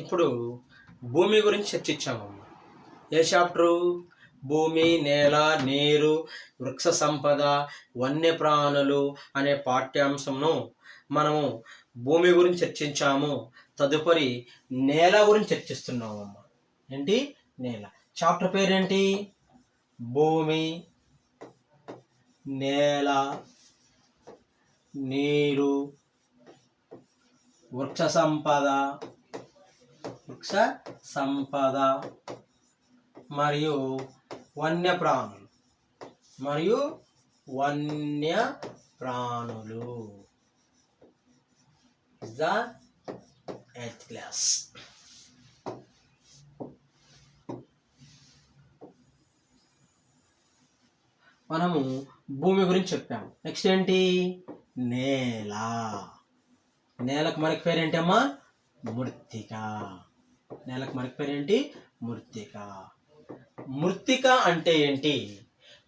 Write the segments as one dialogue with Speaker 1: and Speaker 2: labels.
Speaker 1: ఇప్పుడు భూమి గురించి చర్చించామమ్మ ఏ చాప్టరు? భూమి నేల నీరు వృక్ష సంపద వన్యప్రాణులు అనే పాఠ్యాంశంను మనము భూమి గురించి చర్చించాము. తదుపరి నేల గురించి చర్చిస్తున్నామమ్మ ఏంటి? నేల. చాప్టర్ పేరేంటి? భూమి నేల నీరు వృక్ష సంపద వృక్ష సంపద మరియు వన్య ప్రాణులు మరియు వన్య ప్రాణులు ద ఎయిత్ క్లాస్ మనము భూమి గురించి చెప్పాము. నెక్స్ట్ ఏంటి? నేల. నేలకు మనకి పేరేంటమ్మా? మృత్తిక నేలకు మనకి ఏంటి? మృత్తిక మృత్తిక అంటే ఏంటి?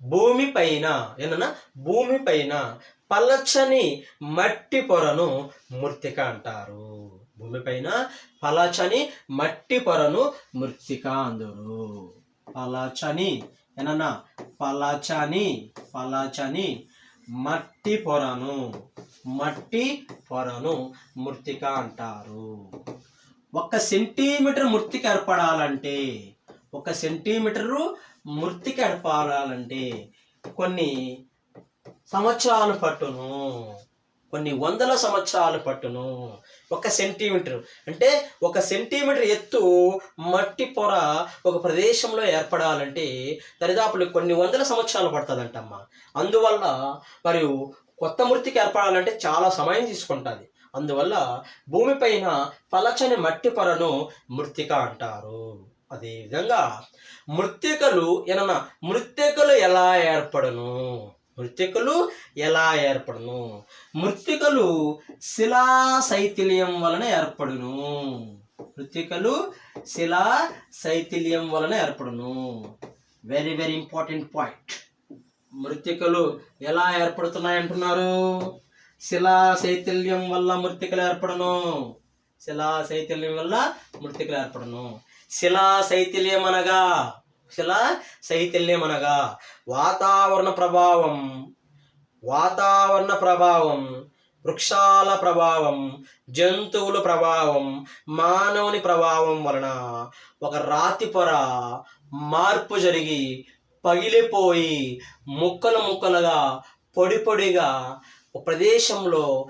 Speaker 1: భూమి పైన ఏంటన్నా భూమి పైన పలచని మట్టి పొరను మృత్తిక అంటారు. భూమి పైన పలచని మట్టి పొరను మృత్తిక అందరు. పలచని ఏనన్నా పలచని పలచని మట్టి పొరను మట్టి పొరను మృత్తిక అంటారు. ఒక సెంటీమీటర్ మృతికి ఏర్పడాలంటే ఒక సెంటీమీటరు మృతికి ఏర్పడాలంటే కొన్ని సంవత్సరాలు పట్టును. కొన్ని వందల సంవత్సరాలు పట్టును. ఒక సెంటీమీటర్. అంటే ఒక సెంటీమీటర్ ఎత్తు మట్టి పొర ఒక ప్రదేశంలో ఏర్పడాలంటే దరిదాపులు కొన్ని వందల సంవత్సరాలు పడుతుందంటమ్మా. అందువల్ల మరియు కొత్త మృతికి ఏర్పడాలంటే చాలా సమయం తీసుకుంటుంది. అందువల్ల భూమిపైన పలచని మట్టి పొరను మృతిక అంటారు. అదేవిధంగా మృతికలు ఏమన్నా మృతికలు ఎలా ఏర్పడును? మృతికలు ఎలా ఏర్పడను? మృతికలు శిలా శైథిల్యం వలన ఏర్పడును. మృతికలు శిలా శైథిల్యం వలన ఏర్పడును. వెరీ వెరీ ఇంపార్టెంట్ పాయింట్ మృతికలు ఎలా ఏర్పడుతున్నాయి అంటున్నారు శిలా శైథిల్యం వల్ల మృతికలు ఏర్పడను. శిలా శైథిల్యం వల్ల మృతికలు ఏర్పడను. శిలా శైథిల్యం అనగా శిలా శైథిల్యం అనగా వాతావరణ ప్రభావం వాతావరణ ప్రభావం వృక్షాల ప్రభావం జంతువుల ప్రభావం మానవుని ప్రభావం వలన ఒక రాతి పొర మార్పు జరిగి పగిలిపోయి ముక్కలు ముక్కలుగా పొడి పొడిగా ప్రదేశంలో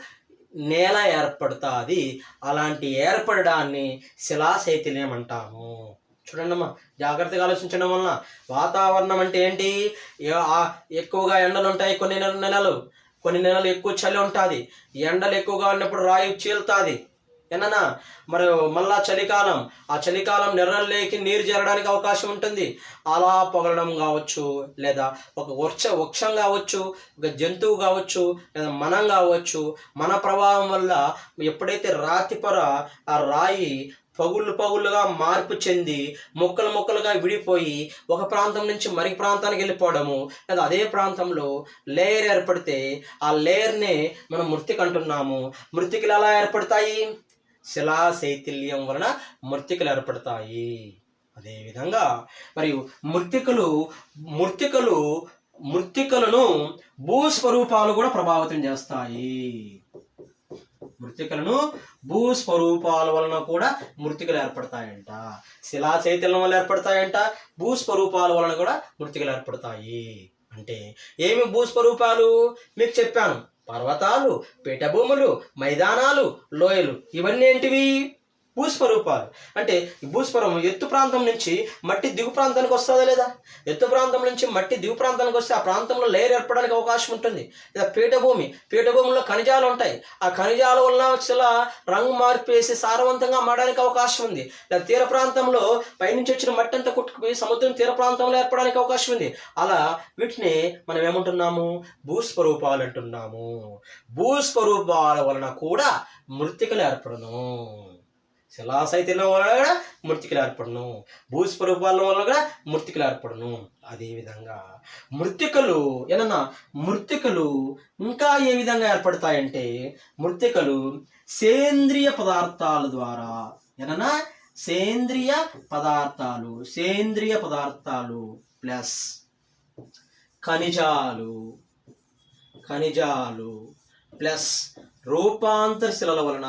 Speaker 1: నేల ఏర్పడుతుంది. అలాంటి ఏర్పడడాన్ని శిలాశైథిల్యం అంటాము. చూడండి అమ్మా జాగ్రత్తగా ఆలోచించడం వలన వాతావరణం అంటే ఏంటి? ఎక్కువగా ఎండలు ఉంటాయి కొన్ని నెలలు. కొన్ని నెలలు ఎక్కువ చలి ఉంటుంది. ఎండలు ఎక్కువగా ఉన్నప్పుడు రాయి చీలుతుంది. ఏనన్నా? మరి మళ్ళా చలికాలం. ఆ చలికాలం నెర్రల్లోకి నీరు చేరడానికి అవకాశం ఉంటుంది. అలా పొగలడం కావచ్చు లేదా ఒక వృక్ష వృక్షం కావచ్చు ఒక జంతువు కావచ్చు లేదా మనం కావచ్చు మన ప్రభావం వల్ల ఎప్పుడైతే రాతిపొర ఆ రాయి పగుళ్ళు పగుళ్ళుగా మార్పు చెంది ముక్కలు ముక్కలుగా విడిపోయి ఒక ప్రాంతం నుంచి మరి ప్రాంతానికి వెళ్ళిపోవడము లేదా అదే ప్రాంతంలో లేయర్ ఏర్పడితే ఆ లేయర్నే మనం మృతికి అంటున్నాము. మృతికలు ఎలా ఏర్పడతాయి? శిలా శైథిల్యం వలన మృతికలు ఏర్పడతాయి. అదేవిధంగా మరియు మృతికలు మృతికలు మృతికలను భూస్వరూపాలు కూడా ప్రభావితం చేస్తాయి. మృతికలను భూస్వరూపాల వలన కూడా మృతికలు ఏర్పడతాయంట. శిలా చైతన్యం వల్ల ఏర్పడతాయంట భూస్వరూపాల వలన కూడా మృతికలు ఏర్పడతాయి. అంటే ఏమి భూస్వరూపాలు? మీకు చెప్పాను. పర్వతాలు పీఠభూములు మైదానాలు లోయలు ఇవన్నీ ఏంటివి? భూస్వరూపాలు. అంటే భూస్వరం ఎత్తు ప్రాంతం నుంచి మట్టి దిగు ప్రాంతానికి వస్తుందా లేదా? ఎత్తు ప్రాంతం నుంచి మట్టి దిగు ప్రాంతానికి వస్తే ఆ ప్రాంతంలో లేయర్ ఏర్పడడానికి అవకాశం ఉంటుంది. లేదా పీఠభూమి. పీఠభూమిలో ఖనిజాలు ఉంటాయి. ఆ ఖనిజాల వల్ల చాలా రంగు మార్పు వేసి సారవంతంగా మారడానికి అవకాశం ఉంది. లేదా తీర ప్రాంతంలో పైనుంచి వచ్చిన మట్టి అంతా కొట్టుకుపోయి సముద్రం తీర ప్రాంతంలో ఏర్పడడానికి అవకాశం ఉంది. అలా వీటిని మనం ఏమంటున్నాము? భూస్వరూపాలు అంటున్నాము. భూస్వరూపాల వలన కూడా మృతికలు ఏర్పడను. శిలాశైత్యం వల్ల కూడా మృతికి ఏర్పడను. భూస్వరూపాల వల్ల కూడా మృతికలు ఏర్పడను. అదేవిధంగా మృతికలు ఏమన్నా మృతికలు ఇంకా ఏ విధంగా ఏర్పడతాయంటే మృతికలు సేంద్రియ పదార్థాల ద్వారా ఏమన్నా సేంద్రియ పదార్థాలు సేంద్రియ పదార్థాలు ప్లస్ ఖనిజాలు ఖనిజాలు ప్లస్ రూపాంతర శిలల వలన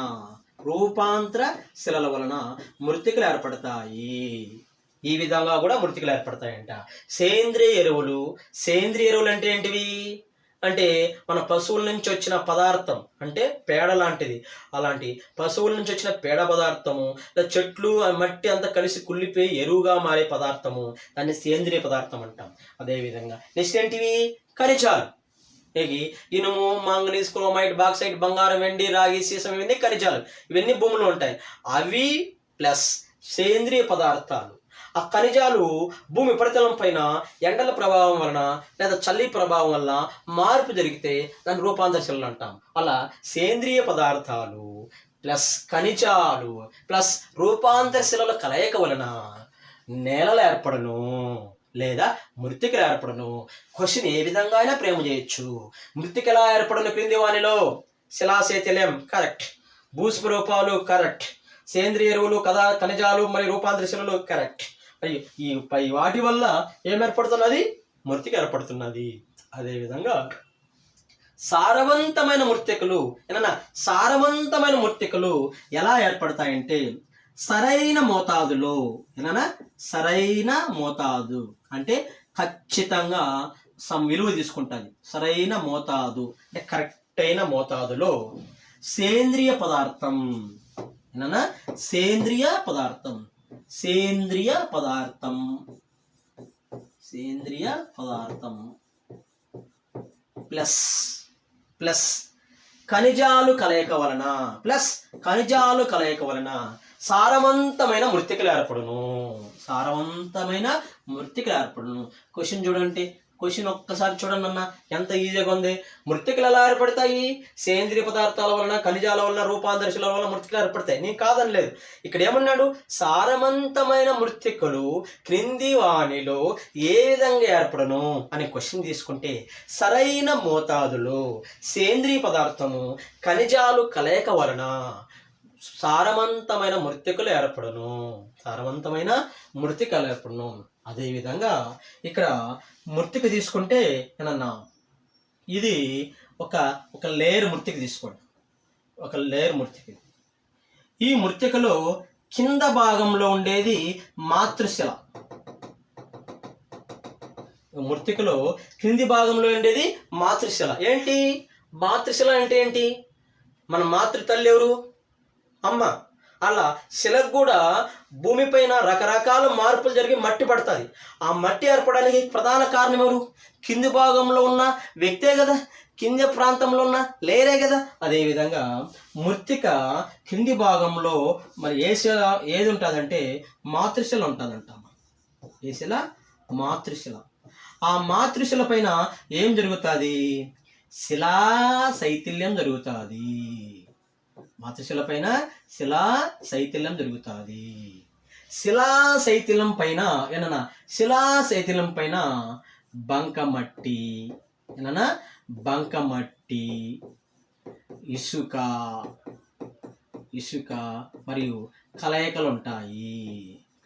Speaker 1: రూపాంతర శిలల వలన మృతికలు ఏర్పడతాయి. ఈ విధంగా కూడా మృతికలు ఏర్పడతాయంట. సేంద్రియ ఎరువులు సేంద్రియ ఎరువులు అంటే ఏంటివి? అంటే మన పశువుల నుంచి వచ్చిన పదార్థం అంటే పేడ లాంటిది. అలాంటి పశువుల నుంచి వచ్చిన పేడ పదార్థము లేదా చెట్లు మట్టి అంతా కలిసి కుళ్ళిపోయి ఎరువుగా మారే పదార్థము దాన్ని సేంద్రియ పదార్థం అంటాం. అదేవిధంగా నెక్స్ట్ ఏంటివి? ఖనిజాలు. ఏగి ఇనుము మాంగనీస్ క్రోమైట్ బాక్సైట్ బంగారం వెండి రాగి సీసం ఇవన్నీ ఖనిజాలు. ఇవన్నీ భూమిలో ఉంటాయి. అవి ప్లస్ సేంద్రియ పదార్థాలు. ఆ ఖనిజాలు భూమి ఉపరితలం పైన ఎండల ప్రభావం వలన లేదా చల్లి ప్రభావం వల్ల మార్పు జరిగితే దాన్ని రూపాంతరశీలలు అంటాం. అలా సేంద్రియ పదార్థాలు ప్లస్ ఖనిజాలు ప్లస్ రూపాంతరశీలల కలయిక వలన నేలలు ఏర్పడను. లేదా మృతికలు ఏర్పడను? క్వశ్చన్ ఏ విధంగా అయినా ప్రేమ చేయొచ్చు. మృతికల ఎలా ఏర్పడను క్రింది వానిలో శిలాశైథిల్యం కరెక్ట్ భూస్వరూపాలు కరెక్ట్ సేంద్రియ ఎరువులు కథా ఖనిజాలు మరియు రూపాంతర శిలలు కరెక్ట్ మరి ఈ పై వాటి వల్ల ఏం ఏర్పడుతున్నది? మృతిక ఏర్పడుతున్నది. అదేవిధంగా సారవంతమైన మృతికలు ఏమన్నా సారవంతమైన మృతికలు ఎలా ఏర్పడతాయంటే సరైన మోతాదులో ఏమన్నా సరైన మోతాదు. అంటే ఖచ్చితంగా సమ్ విలువ తీసుకుంటుంది. సరైన మోతాదు. అంటే కరెక్ట్ అయిన మోతాదులో సేంద్రియ పదార్థం. ఏమన్నా సేంద్రియ పదార్థం. సేంద్రియ పదార్థం. సేంద్రియ పదార్థం. ప్లస్. ప్లస్. ఖనిజాలు కలయిక వలన. ప్లస్ ఖనిజాలు కలయిక వలన సారవంతమైన మృతికలు ఏర్పడును. సారవంతమైన మృతికలు ఏర్పడును. క్వశ్చన్ చూడండి. క్వశ్చన్ ఒక్కసారి చూడండి అన్న. ఎంత ఈజీగా ఉంది? మృతికలు ఎలా ఏర్పడతాయి? సేంద్రియ పదార్థాల వలన ఖనిజాల వలన రూపాంతరశుల వలన మృతికలు ఏర్పడతాయి. నేను కాదనలేదు. ఇక్కడ ఏమన్నాడు? సారవంతమైన మృతికలు క్రింది వాణిలో ఏ విధంగా ఏర్పడను అనే క్వశ్చన్ తీసుకుంటే సరైన మోతాదులో సేంద్రియ పదార్థము ఖనిజాలు కలయిక వలన సారవంతమైన మృతికలు ఏర్పడను. సారవంతమైన మృతికలు ఏర్పడను. అదేవిధంగా ఇక్కడ మృతిక తీసుకుంటే ఏమన్నా ఇది ఒక ఒక లేయర్ మృతికి తీసుకోండి. ఒక లేయర్ మృతికి. ఈ మృతికలో కింద భాగంలో ఉండేది మాతృశిల. మృతికలో కింది భాగంలో ఉండేది మాతృశిల. ఏంటి? మాతృశిల అంటే ఏంటి? మన మాతృ తల్లి ఎవరు? అమ్మ అలా శిలకు కూడా భూమిపైన రకరకాల మార్పులు జరిగి మట్టి పడుతుంది. ఆ మట్టి ఏర్పడడానికి ప్రధాన కారణం ఎవరు? కింది భాగంలో ఉన్న వ్యక్తే కదా కింది ప్రాంతంలో ఉన్న లేరే కదా. అదేవిధంగా మృతిక కింది భాగంలో మరి ఏ శిల ఏది ఉంటుందంటే మాతృశిల ఉంటుందంట ఏ శిల? మాతృశిల. ఆ మాతృశిల పైన ఏం జరుగుతుంది? శిలా శైథిల్యం జరుగుతుంది. మాతృశిల పైన శిలా శైథిల్యం జరుగుతుంది. శిలా శైథిల్యం పైన ఏనన్నా? శిలా శైథిల్యం పైన బంకమట్టి. ఏనన్నా? బంకమట్టి. ఇసుక. ఇసుక మరియు కలయికలు ఉంటాయి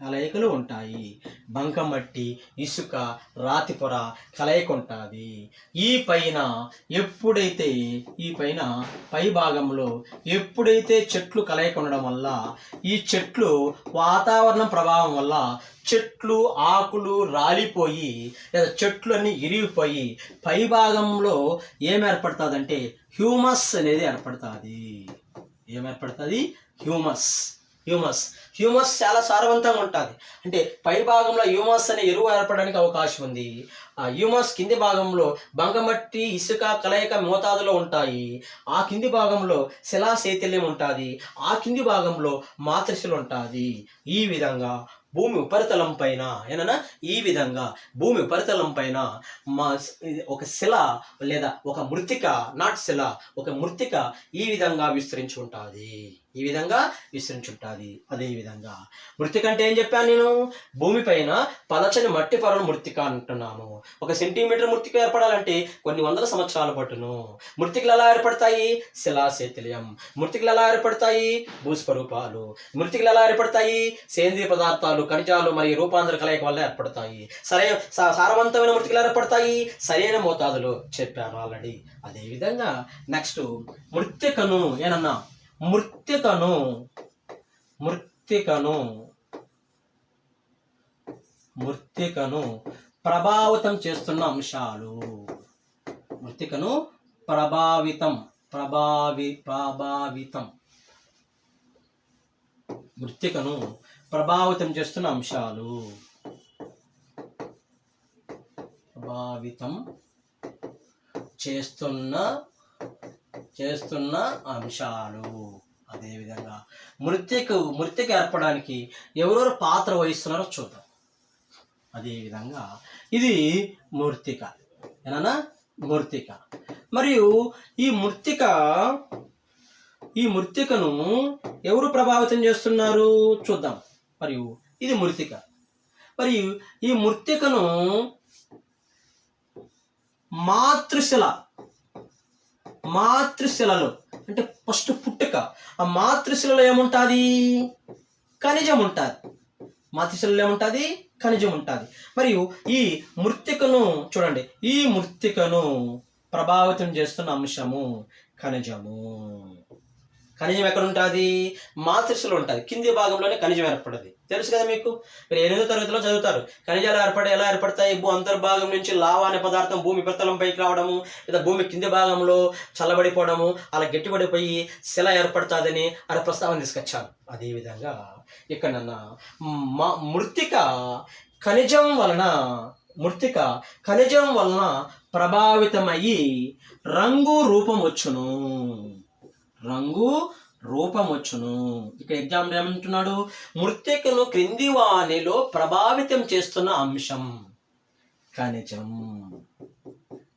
Speaker 1: కలయికలు ఉంటాయి. బంకమట్టి ఇసుక రాతిపొర కలయిక ఉంటుంది. ఈ పైన ఎప్పుడైతే ఈ పైన పై భాగంలో ఎప్పుడైతే చెట్లు కలయిక ఉండడం వల్ల ఈ చెట్లు వాతావరణ ప్రభావం వల్ల చెట్లు ఆకులు రాలిపోయి లేదా చెట్లు ఇరిగిపోయి పై భాగంలో ఏం ఏర్పడుతుందంటే హ్యూమస్ అనేది ఏర్పడుతుంది. ఏం ఏర్పడుతుంది హ్యూమస్. హ్యూమస్ హ్యూమస్ చాలా సారవంతంగా ఉంటుంది. అంటే పై భాగంలో హ్యూమస్ అనే ఎరువు ఏర్పడడానికి అవకాశం ఉంది. ఆ హ్యూమస్ కింది భాగంలో బంగమట్టి ఇసుక కలయిక మోతాదులో ఉంటాయి. ఆ కింది భాగంలో శిలా శైథిల్యం ఉంటుంది. ఆ కింది భాగంలో మాతృశలు ఉంటుంది. ఈ విధంగా భూమి ఉపరితలం పైన ఏనన్నా ఈ విధంగా భూమి ఉపరితలం పైన మా ఒక శిల లేదా ఒక మృతిక నాట్ శిల ఒక మృతిక ఈ విధంగా విస్తరించి ఉంటుంది. ఈ విధంగా విస్తరించి అదే విధంగా. మృతిక అంటే ఏం చెప్పాను నేను? భూమిపైన పలచని మట్టి పొరను మృతిక అంటున్నాను ఒక సెంటీమీటర్ మృతిక ఏర్పడాలంటే కొన్ని వందల సంవత్సరాలు పట్టును. మృతికలు ఎలా ఏర్పడతాయి? శిలాశైథిల్యం మృతికలు ఎలా ఏర్పడతాయి? భూస్వరూపాలు. మృతికలు ఎలా ఏర్పడతాయి? సేంద్రియ పదార్థాలు ఖనిజాలు మరియు రూపాంతర కలయిక వల్ల ఏర్పడతాయి. సరే సారవంతమైన మృతికలు ఏర్పడతాయి? సరైన మోతాదులో చెప్పాను ఆల్రెడీ. అదేవిధంగా నెక్స్ట్ మృతికను ఏనన్నా మృత్తికను మృత్తికను మృత్తికను ప్రభావితం చేస్తున్న అంశాలు. మృతికను ప్రభావితం ప్రభావి ప్రభావితం. మృతికను ప్రభావితం చేస్తున్న అంశాలు. ప్రభావితం చేస్తున్న చేస్తున్న అంశాలు. అదేవిధంగా మృత్యకు మృత్యకు ఏర్పడడానికి ఎవరెవరు పాత్ర వహిస్తున్నారో చూద్దాం. అదేవిధంగా ఇది మృతిక ఏనా మృతిక మరియు ఈ మృతిక ఈ మృతికను ఎవరు ప్రభావితం చేస్తున్నారు? చూద్దాం. మరియు ఇది మృతిక మరియు ఈ మృతికను మాతృశిల మాతృశిలలో అంటే ఫస్ట్ పుట్టుక ఆ మాతృశిలలో ఏముంటుంది? ఖనిజం ఉంటుంది మాతృశిలలో ఏముంటుంది? ఖనిజం ఉంటుంది మరియు ఈ మృత్తికను చూడండి ఈ మృతికను ప్రభావితం చేస్తున్న అంశము ఖనిజము. ఖనిజం ఎక్కడ ఉంటుంది మాతృశలో ఉంటుంది. కింది భాగంలోనే ఖనిజం ఏర్పడది తెలుసు కదా మీకు? మీరు ఎనిమిదో తరగతిలో చదువుతారు. ఖనిజాలు ఏర్పడి ఎలా ఏర్పడతాయి? భూ అంతర్భాగం నుంచి లావా అనే పదార్థం భూమి ఉపరితలం పైకి రావడము లేదా భూమి కింది భాగంలో చల్లబడిపోవడము అలా గట్టిపడిపోయి శిల ఏర్పడుతుందని అనే ప్రస్తావన తీసుకొచ్చాను అదేవిధంగా ఇక్కడ నన్న మా మృతిక ఖనిజం వలన మృతిక ఖనిజం వలన ప్రభావితమయ్యి రంగు రూపం వచ్చును. రంగు రూపం వచ్చును ఇక్కడ ఎగ్జామ్ ఏమంటున్నాడు? మృతికను క్రింది వాణిలో ప్రభావితం చేస్తున్న అంశం. ఖనిజం.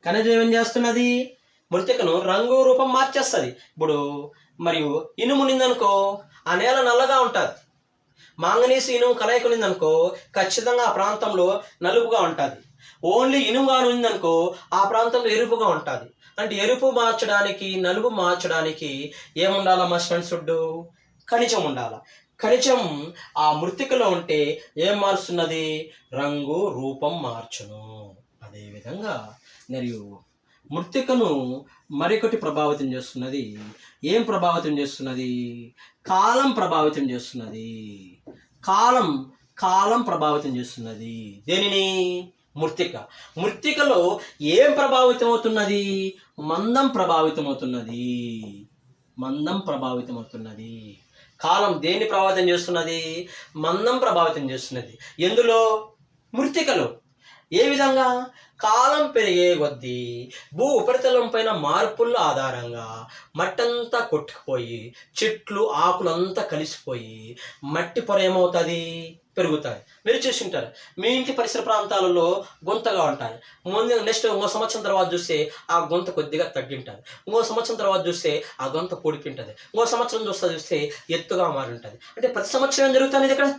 Speaker 1: ఖనిజం ఏం చేస్తున్నది? మృతికను రంగు రూపం మార్చేస్తుంది. ఇప్పుడు మరియు ఇనుము నిందనుకో ఆ నేల నల్లగా ఉంటుంది. మాంగనీస్ ఇనుము కలయిక ఉందనుకో ఖచ్చితంగా ఆ ప్రాంతంలో నలుపుగా ఉంటుంది. ఓన్లీ ఇనుముగా ఉందనుకో ఆ ప్రాంతంలో ఎరుపుగా ఉంటుంది. అంటే ఎరుపు మార్చడానికి నలుపు మార్చడానికి ఏముండాలా మా స్టూడెంట్స్ ఫుడ్ ఖనిజం ఉండాల. ఖనిజం ఆ మృతికలో ఉంటే ఏం మారుస్తున్నది? రంగు రూపం మార్చును. అదేవిధంగా మరియు మృతికను మరొకటి ప్రభావితం చేస్తున్నది? ఏం ప్రభావితం చేస్తున్నది? కాలం ప్రభావితం చేస్తున్నది. కాలం కాలం ప్రభావితం చేస్తున్నది. దేనిని? మృతిక. మృతికలో ఏం ప్రభావితం అవుతున్నది మందం ప్రభావితం అవుతున్నది మందం ప్రభావితం అవుతున్నది కాలం దేన్ని ప్రభావితం చేస్తున్నది? మందం ప్రభావితం చేస్తున్నది. ఎందులో? మృతికలో. ఏ విధంగా? కాలం పెరిగే కొద్దీ భూ ఉపరితలం పైన మార్పుల ఆధారంగా మట్టంతా కొట్టుకుపోయి చెట్లు ఆకులంతా కలిసిపోయి మట్టి పొర ఏమవుతుంది? పెరుగుతాయి. మీరు చూసింటారు మీ ఇంటి పరిసర ప్రాంతాలలో గుంతగా ఉంటాయి. ముందు నెక్స్ట్ ఇంకో సంవత్సరం తర్వాత చూస్తే ఆ గుంత కొద్దిగా తగ్గింటుంది. ఇంకో సంవత్సరం తర్వాత చూస్తే ఆ గుంత పూడిపింటుంది ఇంకో సంవత్సరం చూస్తే చూస్తే ఎత్తుగా మారి ఉంటుంది అంటే ప్రతి సంవత్సరం ఏం జరుగుతుంది ఇక్కడ?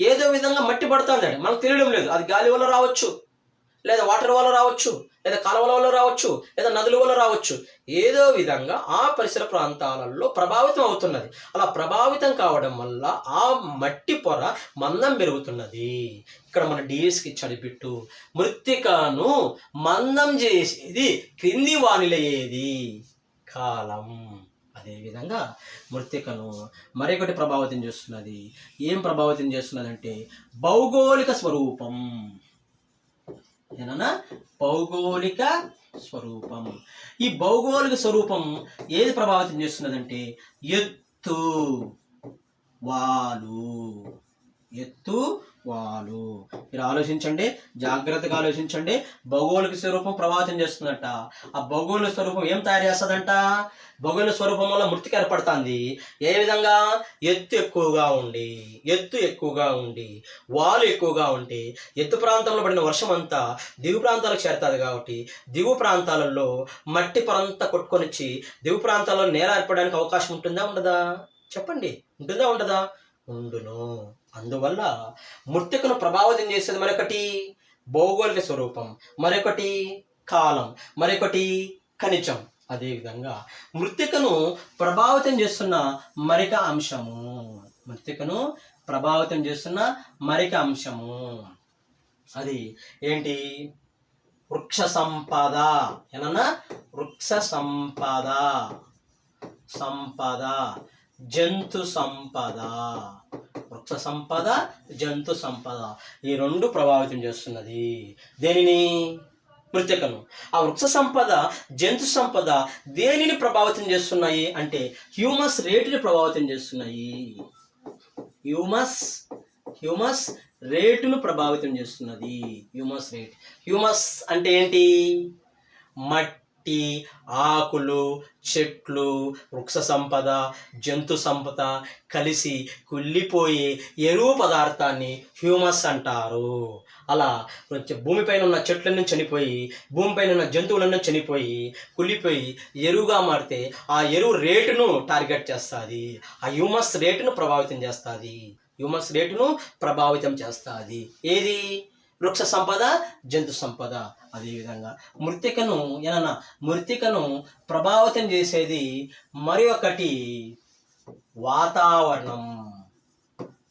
Speaker 1: ఏదో విధంగా మట్టి పడుతుంది మనకు తెలియడం లేదు. అది గాలి వల్ల రావచ్చు. లేదా వాటర్ వల్ల రావచ్చు లేదా కాలువల వల్ల రావచ్చు లేదా నదుల వల్ల రావచ్చు. ఏదో విధంగా ఆ పరిసర ప్రాంతాలలో ప్రభావితం అవుతున్నది. అలా ప్రభావితం కావడం వల్ల ఆ మట్టి పొర మందం పెరుగుతున్నది. ఇక్కడ మన డిఎస్కి ఇచ్చాడు మృతికను మృత్తికను మందం చేసేది క్రింది వానిలయ్యేది కాలం. అదేవిధంగా మృతికను మరొకటి ప్రభావితం చేస్తున్నది. ఏం ప్రభావితం చేస్తున్నదంటే భౌగోళిక స్వరూపం. ఏమన్నా? భౌగోళిక స్వరూపం. ఈ భౌగోళిక స్వరూపం ఏది ప్రభావితం చేస్తున్నదంటే ఎత్తు వాలు. ఎత్తు వాలు మీరు ఆలోచించండి జాగ్రత్తగా ఆలోచించండి. భౌగోళిక స్వరూపం ప్రభావితం చేస్తుందట. ఆ భౌగోళిక స్వరూపం ఏం తయారు చేస్తుందంట? భౌగోళిక స్వరూపం వల్ల మృతికి ఏర్పడుతుంది. ఏ విధంగా? ఎత్తు ఎక్కువగా ఉండి ఎత్తు ఎక్కువగా ఉండి వాలు ఎక్కువగా ఉండి ఎత్తు ప్రాంతంలో పడిన వర్షం అంతా దిగు ప్రాంతాలకు చేరుతుంది కాబట్టి దిగు ప్రాంతాలలో మట్టి పొరంతా కొట్టుకొనిచ్చి దిగు ప్రాంతాల్లో నేల ఏర్పడడానికి అవకాశం ఉంటుందా ఉండదా? చెప్పండి. ఉంటుందా ఉండదా? ఉండును. అందువల్ల మృతికను ప్రభావితం చేసేది మరొకటి భౌగోళిక స్వరూపం మరొకటి కాలం మరొకటి ఖనిజం. అదేవిధంగా మృతికను ప్రభావితం చేస్తున్న మరిక అంశము. మృతికను ప్రభావితం చేస్తున్న మరిక అంశము. అది ఏంటి? వృక్ష సంపద. ఏమన్నా వృక్ష సంపద. సంపద. జంతు సంపద. వృక్ష సంపద జంతు సంపద. ఈ రెండు ప్రభావితం చేస్తున్నది. దేనిని? మృతికను. ఆ వృక్ష సంపద జంతు సంపద దేనిని ప్రభావితం చేస్తున్నాయి? అంటే హ్యూమస్ రేటుని ప్రభావితం చేస్తున్నాయి. హ్యూమస్ హ్యూమస్ రేటును ప్రభావితం చేస్తున్నది. Humus rate. హ్యూమస్ అంటే ఏంటి? మట్టి. ఆకులు చెట్లు వృక్ష సంపద జంతు సంపద కలిసి కుళ్ళిపోయే ఎరువు పదార్థాన్ని హ్యూమస్ అంటారు. అలా భూమిపైన ఉన్న చెట్లన్నీ చనిపోయి భూమిపైన ఉన్న జంతువులన్నీ చనిపోయి కుళ్ళిపోయి ఎరువుగా మారితే ఆ ఎరువు రేటును టార్గెట్ చేస్తుంది. ఆ హ్యూమస్ రేటును ప్రభావితం చేస్తుంది. హ్యూమస్ రేటును ప్రభావితం చేస్తుంది. ఏది? వృక్ష సంపద జంతు సంపద. అదేవిధంగా మృతికను ఏమన్నా మృతికను ప్రభావితం చేసేది మరి ఒకటి వాతావరణం.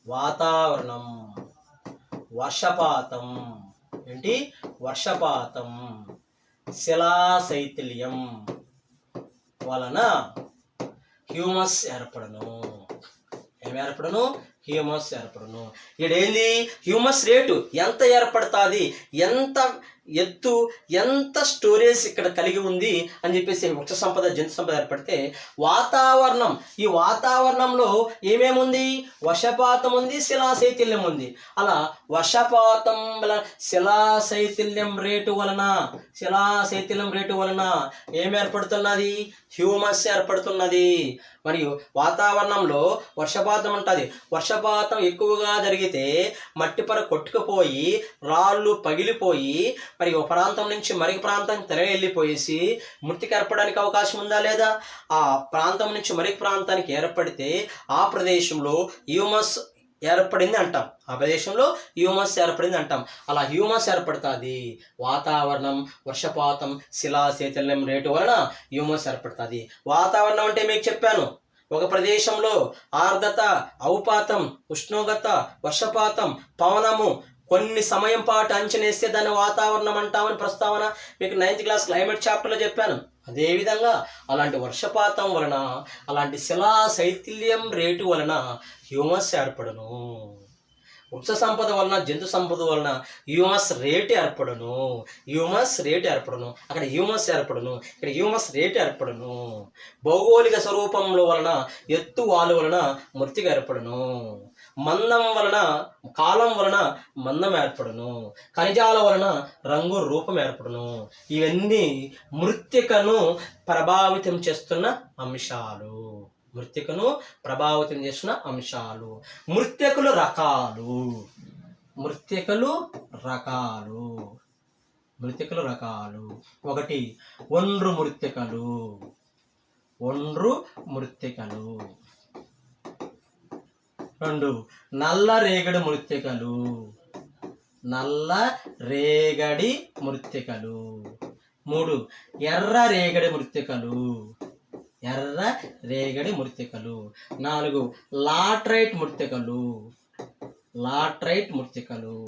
Speaker 1: వాతావరణం. వర్షపాతం. ఏంటి? వర్షపాతం. శిలాశైథిల్యం వలన హ్యూమస్ ఏర్పడను. ఏమి ఏర్పడను? హ్యూమస్ ఏర్పడను. ఏంది హ్యూమస్ రేటు ఎంత ఏర్పడుతుంది? ఎంత ఎత్తు ఎంత స్టోరేజ్ ఇక్కడ కలిగి ఉంది? అని చెప్పేసి వృక్ష సంపద జంతు సంపద ఏర్పడితే వాతావరణం ఈ వాతావరణంలో ఏమేముంది? వర్షపాతం ఉంది శిలాశైథిల్యం ఉంది అలా వర్షపాతం వల్ల శిలాశైథిల్యం రేటు వలన శిలాశైథిల్యం రేటు వలన ఏం ఏర్పడుతున్నది హ్యూమస్ ఏర్పడుతున్నది. మరియు వాతావరణంలో వర్షపాతం ఉంటుంది. వర్షపాతం ఎక్కువగా జరిగితే మట్టి పొర కొట్టుకుపోయి రాళ్ళు పగిలిపోయి మరి ఒక ప్రాంతం నుంచి మరొక ప్రాంతం తెర వెళ్ళిపోయేసి మృతికి ఏర్పడడానికి అవకాశం ఉందా లేదా? ఆ ప్రాంతం నుంచి మరొక ప్రాంతానికి ఏర్పడితే ఆ ప్రదేశంలో హ్యూమస్ ఏర్పడింది అంటాం. ఆ ప్రదేశంలో హ్యూమస్ ఏర్పడింది అంటాం. అలా హ్యూమస్ ఏర్పడుతుంది. వాతావరణం వర్షపాతం శిలా శైతల్యం రేటు వలన హ్యూమస్ ఏర్పడుతుంది. వాతావరణం అంటే మీకు చెప్పాను. ఒక ప్రదేశంలో ఆర్ద్రత ఔపాతం ఉష్ణోగ్రత వర్షపాతం పవనము కొన్ని సమయం పాటు అంచనేస్తే దాన్ని వాతావరణం అంటామని ప్రస్తావన మీకు నైన్త్ క్లాస్ క్లైమేట్ చాప్టర్లో చెప్పాను. అదేవిధంగా అలాంటి వర్షపాతం వలన అలాంటి శిలా శైథిల్యం రేటు వలన హ్యూమస్ ఏర్పడను. వృక్ష సంపద వలన జంతు సంపద వలన హ్యూమస్ రేట్ ఏర్పడను. హ్యూమస్ రేట్ ఏర్పడను. అక్కడ హ్యూమస్ ఏర్పడను. ఇక్కడ హ్యూమస్ రేట్ ఏర్పడను. భౌగోళిక స్వరూపంలో వలన ఎత్తు వాలు వలన మృతిగా ఏర్పడను. మందం వలన కాలం వలన మందం ఏర్పడును. ఖనిజాల వలన రంగు రూపం ఏర్పడును. ఇవన్నీ మృత్తికను ప్రభావితం చేస్తున్న అంశాలు. మృతికను ప్రభావితం చేసిన అంశాలు. మృతికలు రకాలు. మృతికలు రకాలు. మృతికలు రకాలు. ఒకటి ఒండ్రు మృతికలు. ఒండ్రు మృతికలు. రెండు. నల్ల రేగడి మృత్తికలు. నల్ల రేగడి మృత్తికలు. మూడు. ఎర్ర రేగడి మృత్తికలు. ఎర్ర రేగడి మృత్తికలు. నాలుగు. లాట్రైట్ మృత్తికలు. లాట్రైట్ మృత్తికలు.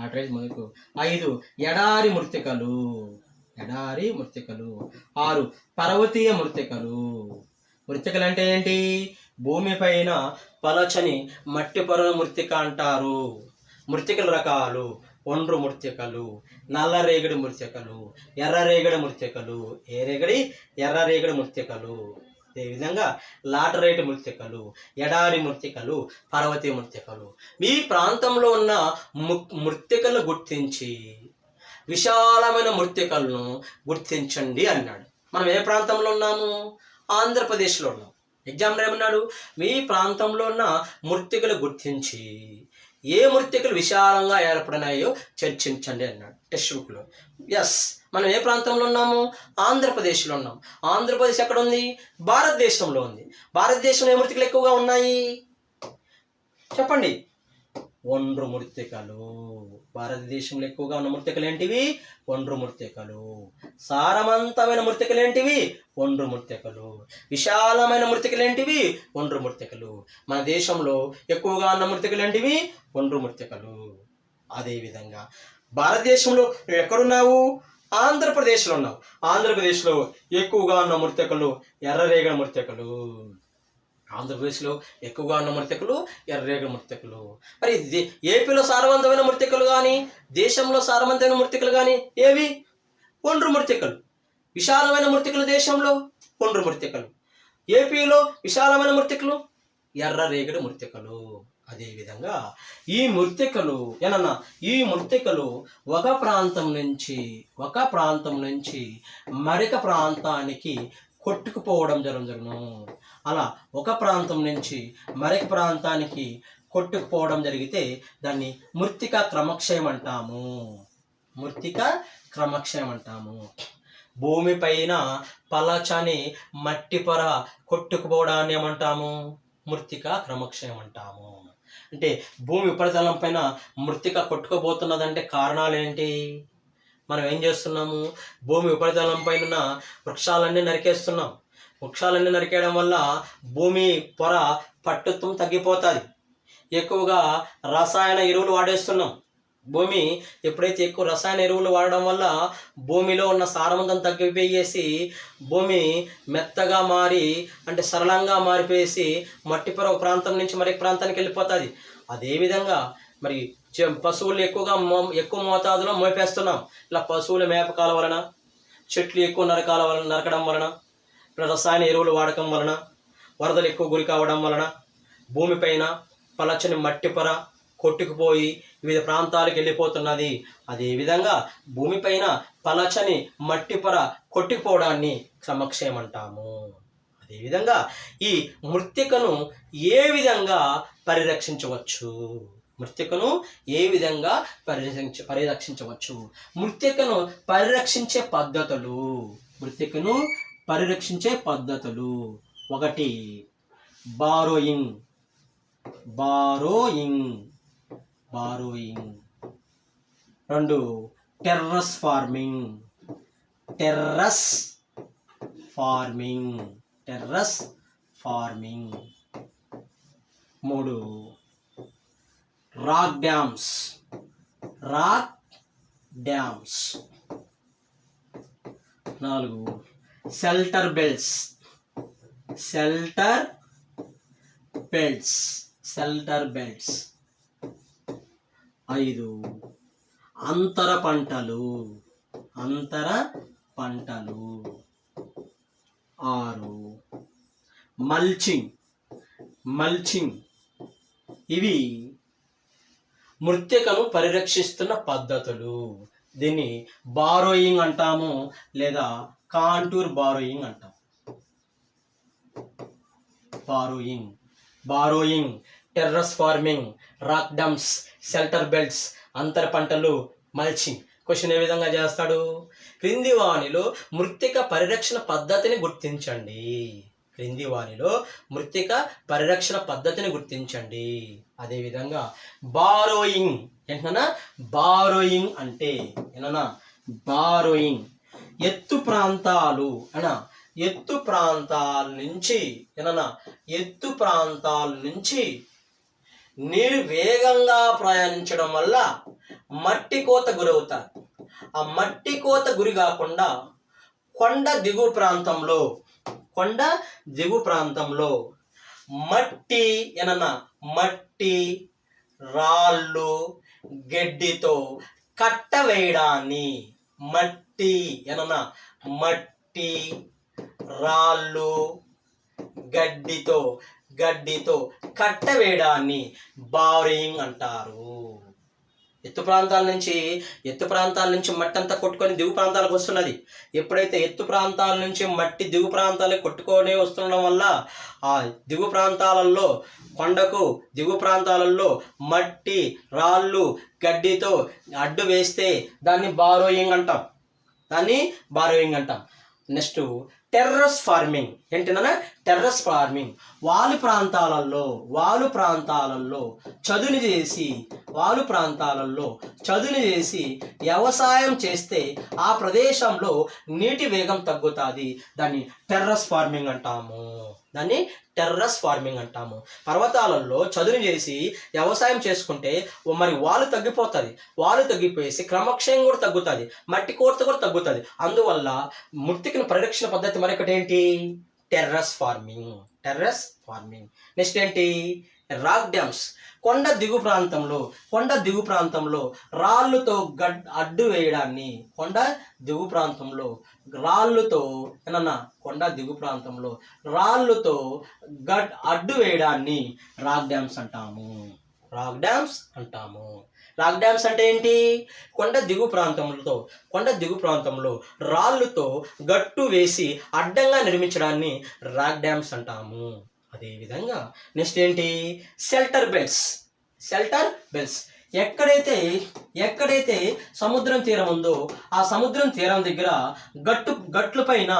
Speaker 1: లాట్రైట్ మృతికలు ఐదు. ఎడారి మృత్తికలు. ఎడారి మృత్తికలు. ఆరు. పర్వతీయ మృత్తికలు. మృత్తికలు అంటే ఏంటి? భూమిపైన పలచని మట్టి పొరల మృతిక అంటారు. మృతికల రకాలు ఒండ్రు మృతికలు నల్ల రేగడి మృతికలు ఎర్ర రేగడి మృతికలు ఏ రేగడి ఎర్ర రేగడి మృత్తికలు అదేవిధంగా లాటరైట్ మృతికలు ఎడారి మృతికలు పర్వతీయ మృతికలు. మీ ప్రాంతంలో ఉన్న ము- మృతికలను గుర్తించి విశాలమైన మృతికలను గుర్తించండి అన్నాడు. మనం ఏ ప్రాంతంలో ఉన్నాము? ఆంధ్రప్రదేశ్లో ఉన్నాం. ఎగ్జామ్ ఏమన్నాడు? మీ ప్రాంతంలో ఉన్న మృతికలు గుర్తించి ఏ మృతికలు విశాలంగా ఏర్పడినాయో చర్చించండి అన్నాడు టెక్స్ట్ బుక్లో ఎస్ మనం ఏ ప్రాంతంలో ఉన్నాము? ఆంధ్రప్రదేశ్లో ఉన్నాం. ఆంధ్రప్రదేశ్ ఎక్కడ ఉంది? భారతదేశంలో ఉంది. భారతదేశంలో ఏ మృతికలు ఎక్కువగా ఉన్నాయి? చెప్పండి. ఒండ్రు మృతికలు. భారతదేశంలో ఎక్కువగా ఉన్న మృతికలు ఏంటివి? ఒండ్రు మృతికలు సారవంతమైన మృతికలు ఏంటివి? ఒండ్రు మృతికలు విశాలమైన మృతికలు ఏంటివి? ఒండ్రు మృతికలు మన దేశంలో ఎక్కువగా ఉన్న మృతికలు ఏంటివి? ఒండ్రు మృతికలు అదేవిధంగా భారతదేశంలో నువ్వు ఎక్కడున్నావు? ఆంధ్రప్రదేశ్లో ఉన్నావు. ఆంధ్రప్రదేశ్లో ఎక్కువగా ఉన్న మృతికలు ఎర్రరేగడి మృతికలు ఆంధ్రప్రదేశ్లో ఎక్కువగా ఉన్న మృతకులు ఎర్రరేగడి మృతికలు. మరి ఏపీలో సారవంతమైన మృతికలు కానీ దేశంలో సారవంతమైన మృతికలు కానీ ఏవి? ఒండ్రు మృతికలు. విశాలమైన మృతికలు దేశంలో ఒండ్రు మృతికలు. ఏపీలో విశాలమైన మృతికలు ఎర్ర రేగడి మృతికలు. అదేవిధంగా ఈ మృతికలు ఏనన్నా ఈ మృతికలు ఒక ప్రాంతం నుంచి ఒక ప్రాంతం నుంచి మరొక ప్రాంతానికి కొట్టుకుపోవడం జరుగును. అలా ఒక ప్రాంతం నుంచి మరొక ప్రాంతానికి కొట్టుకుపోవడం జరిగితే దాన్ని మృతిక క్రమక్షయం అంటాము. మృతిక క్రమక్షయం అంటాము. భూమిపైన పలచని మట్టి పొర కొట్టుకుపోవడాన్ని ఏమంటాము? మృతిక క్రమక్షయం అంటాము. అంటే భూమి ఉపరితలం పైన మృతిక కొట్టుకుపోతున్నదంటే కారణాలు ఏంటి మనం ఏం చేస్తున్నాము? భూమి ఉపరితలం పైన ఉన్న వృక్షాలన్నీ నరికేస్తున్నాం. వృక్షాలన్నీ నరికేయడం వల్ల భూమి పొర పట్టుత్వం తగ్గిపోతుంది. ఎక్కువగా రసాయన ఎరువులు వాడేస్తున్నాం. భూమి ఎప్పుడైతే ఎక్కువ రసాయన ఎరువులు వాడడం వల్ల భూమిలో ఉన్న సారవంతం తగ్గిపోయేసి భూమి మెత్తగా మారి అంటే సరళంగా మారిపోయేసి మట్టి పొర ఒక ప్రాంతం నుంచి మరొక ప్రాంతానికి వెళ్ళిపోతుంది. అదేవిధంగా మరి చె- పశువులు ఎక్కువగా మో- ఎక్కువ మోతాదులో మోపేస్తున్నాం. ఇలా పశువుల మేపకాల వలన చెట్లు ఎక్కువ నరకాల వలన నరకడం వలన రసాయన ఎరువులు వాడకం వలన వరదలు ఎక్కువ గురి కావడం వలన భూమిపైన పలచని మట్టి పొర కొట్టుకుపోయి వివిధ ప్రాంతాలకు వెళ్ళిపోతున్నది. అదేవిధంగా భూమిపైన పలచని మట్టి పొర కొట్టుకుపోవడాన్ని క్రమక్షేమంటాము. అదేవిధంగా ఈ మృతికను ఏ విధంగా పరిరక్షించవచ్చు? మృతికను ఏ విధంగా పరిరక్షించ పరిరక్షించవచ్చు? మృతికను పరిరక్షించే పద్ధతులు? మృతికను పరిరక్షించే పద్ధతులు. ఒకటి బారోయింగ్. బారోయింగ్. బారోయింగ్. రెండు terrace farming. Terrace farming. Terrace farming. మూడు రాక్ డ్యామ్స్. Rock dams. నాలుగు shelter belts shelter belts shelter belts ఐదు. అంతర పంటలు. అంతర పంటలు. ఆరు. మల్చింగ్. మల్చింగ్. ఇవి మృతికను పరిరక్షిస్తున్న పద్ధతులు. దీన్ని బారోయింగ్ అంటాము లేదా కాంటూర్ బారోయింగ్ అంటాం. Burrowing. Burrowing terrace farming rock dams shelter belts అంతర పంటలు మల్చింగ్. క్వశ్చన్ ఏ విధంగా చేస్తాడు? క్రింది వాణిలో మృతిక పరిరక్షణ పద్ధతిని గుర్తించండి. క్రింది వాణిలో మృతిక పరిరక్షణ పద్ధతిని గుర్తించండి. అదేవిధంగా బారోయింగ్. ఏంటన్నా? బారోయింగ్ అంటే ఏంటన్నా? బారోయింగ్. ఎత్తు ప్రాంతాలు అనా. ఎత్తు ప్రాంతాల నుంచి ఏనన్నా ఎత్తు ప్రాంతాల నుంచి నీరు వేగంగా ప్రయాణించడం వల్ల మట్టి కోత గురవుతారు. ఆ మట్టి కోత గురి కాకుండా కొండ దిగువ ప్రాంతంలో కొండ దిగు ప్రాంతంలో మట్టి ఏనన్నా మట్టి రాళ్ళు గడ్డితో కట్ట వేయడాన్ని మట్టి ఏనన్నా మట్టి రాళ్ళు గడ్డితో గడ్డితో కట్ట వేయడాన్ని బారింగ్ అంటారు. ఎత్తు ప్రాంతాల నుంచి ఎత్తు ప్రాంతాల నుంచి మట్టి అంతా కొట్టుకొని దిగు ప్రాంతాలకు వస్తున్నది. ఎప్పుడైతే ఎత్తు ప్రాంతాల నుంచి మట్టి దిగు ప్రాంతాలకు కొట్టుకొని వస్తుండడం వల్ల ఆ దిగు ప్రాంతాలలో కొండకు దిగు ప్రాంతాలలో మట్టి రాళ్ళు గడ్డితో అడ్డు వేస్తే దాన్ని బారోయింగ్ అంటాం. దాన్ని బారోయింగ్ అంటాం. Next terrace farming. ఏంటన్నా టెర్రస్ ఫార్మింగ్. వాలు ప్రాంతాలలో వాలు ప్రాంతాలలో చదును చేసి వాలు ప్రాంతాలలో చదును చేసి వ్యవసాయం చేస్తే ఆ ప్రదేశంలో నీటి వేగం తగ్గుతుంది. దాన్ని టెర్రస్ ఫార్మింగ్ అంటాము. దాన్ని టెర్రస్ ఫార్మింగ్ అంటాము. పర్వతాలలో చదును చేసి వ్యవసాయం చేసుకుంటే ఓ మరి వాలు తగ్గిపోతుంది. వాలు తగ్గిపోయేసి క్రమక్షయం కూడా తగ్గుతుంది. మట్టి కోత కూడా తగ్గుతుంది. అందువల్ల మృతికిన పరిరక్షణ పద్ధతి మరొకటి ఏంటి terrace farming. Terrace farming. Next ఏంటి? Rock dams. కొండ దిగు ప్రాంతంలో కొండ దిగు ప్రాంతంలో రాళ్ళుతో గడ్ అడ్డు వేయడాన్ని కొండ దిగు ప్రాంతంలో రాళ్ళుతో ఏనన్నా కొండ దిగు ప్రాంతంలో రాళ్ళుతో గడ్ అడ్డు వేయడాన్ని రాక్ డ్యామ్స్ అంటాము. రాక్ డ్యామ్స్ అంటాము. రాక్ డ్యామ్స్ అంటే ఏంటి? కొండ దిగు ప్రాంతంలో కొండ దిగు ప్రాంతంలో రాళ్ళతో గట్టు వేసి అడ్డంగా నిర్మించడాన్ని రాక్ డ్యామ్స్ అంటాము. అదేవిధంగా నెక్స్ట్ ఏంటి? షెల్టర్ బెల్ట్స్ షెల్టర్ బెల్ట్స్ ఎక్కడైతే ఎక్కడైతే సముద్రం తీరం ఉందో ఆ సముద్రం తీరం దగ్గర గట్టు గట్లు పైన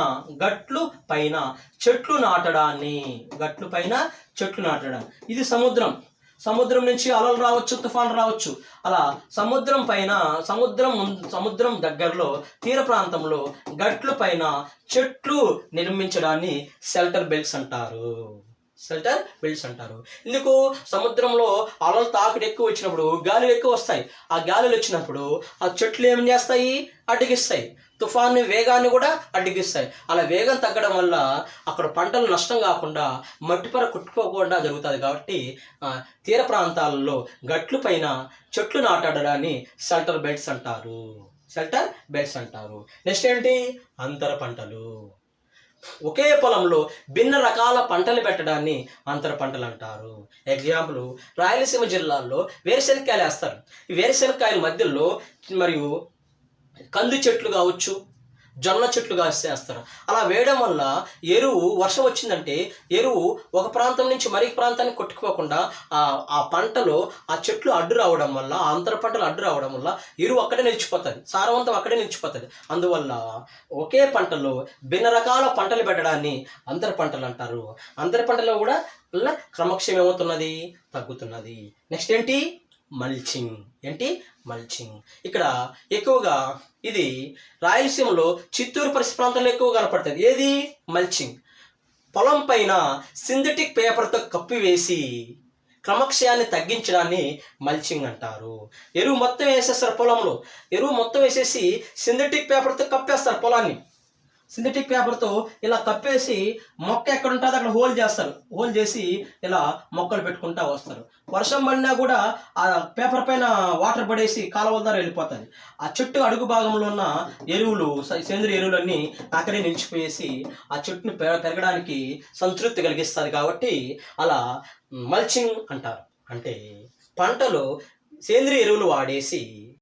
Speaker 1: గట్లు పైన చెట్లు నాటడాన్ని గట్లు పైన చెట్లు నాటడం. ఇది సముద్రం. సముద్రం నుంచి అలలు రావచ్చు తుఫాన్ రావచ్చు. అలా సముద్రం పైన సముద్రం సముద్రం దగ్గరలో తీర ప్రాంతంలో గట్లు పైన చెట్లు నిర్మించడాన్ని షెల్టర్ బెల్ట్స్ అంటారు. సెల్టర్ బెల్ట్స్ అంటారు. ఎందుకు? సముద్రంలో అలలు తాకిడి ఎక్కువ వచ్చినప్పుడు గాలులు ఎక్కువ వస్తాయి. ఆ గాలులు వచ్చినప్పుడు ఆ చెట్లు ఏం చేస్తాయి? అడ్డగిస్తాయి. తుఫాను వేగాన్ని కూడా అడ్డగిస్తాయి. అలా వేగం తగ్గడం వల్ల అక్కడ పంటలు నష్టం కాకుండా మట్టిపర కుట్టుకోకుండా జరుగుతుంది కాబట్టి తీర ప్రాంతాలలో గట్లు పైన చెట్లు నాటడాన్ని షెల్టర్ బెల్ట్స్ అంటారు. షెల్టర్ బెల్ట్స్ అంటారు. నెక్స్ట్ ఏంటి? అంతర పంటలు. ఒకే పొలంలో భిన్న రకాల పంటలు పెట్టడాన్ని అంతర పంటలు అంటారు. ఎగ్జాంపుల్ రాయలసీమ జిల్లాల్లో వేరుశనక్కాయలు వేస్తారు. ఈ వేరుశనక్కాయల మధ్యలో మరియు కంది చెట్లు కావచ్చు జొన్న చెట్లు కాసేస్తారు అలా వేయడం వల్ల ఎరువు వర్షం వచ్చిందంటే ఎరువు ఒక ప్రాంతం నుంచి మరొక ప్రాంతానికి కొట్టుకుపోకుండా ఆ పంటలో ఆ చెట్లు అడ్డు రావడం వల్ల ఆ అంతర పంటలు అడ్డు రావడం వల్ల ఎరువు అక్కడే నిలిచిపోతుంది. సారవంతం అక్కడే నిలిచిపోతుంది. అందువల్ల ఒకే పంటలో భిన్న రకాల పంటలు పెట్టడాన్ని అంతర పంటలు అంటారు. అంతర పంటలో కూడా వల్ల క్రమక్షయం ఏమవుతున్నది తగ్గుతున్నది. నెక్స్ట్ ఏంటి? మల్చింగ్ ఏంటి? మల్చింగ్ ఇక్కడ ఎక్కువగా ఇది రాయలసీమలో చిత్తూరు పరిసర ప్రాంతంలో ఎక్కువ కనపడుతుంది. ఏది? మల్చింగ్ పొలం పైన సింథటిక్ పేపర్తో కప్పివేసి క్రమక్షయాన్ని తగ్గించడాన్ని మల్చింగ్ అంటారు. ఎరువు మొత్తం వేసేస్తారు పొలంలో. ఎరువు మొత్తం వేసేసి సింథటిక్ పేపర్తో కప్పేస్తారు పొలాన్ని. సింథటిక్ పేపర్తో ఇలా కప్పేసి మొక్క ఎక్కడ ఉంటుందో అక్కడ హోల్ చేస్తారు. హోల్ చేసి ఇలా మొక్కలు పెట్టుకుంటా వస్తారు. వర్షం పడినా కూడా ఆ పేపర్ పైన వాటర్ పడేసి కాలువ ద్వారా వెళ్ళిపోతుంది. ఆ చెట్టు అడుగు భాగంలో ఉన్న ఎరువులు స- సేంద్రియ ఎరువులన్నీ అక్కడే నిలిచిపోయేసి ఆ చెట్టును పెరగడానికి సంతృప్తి కలిగిస్తుంది కాబట్టి అలా మల్చింగ్ అంటారు. అంటే పంటలో సేంద్రియ ఎరువులు వాడేసి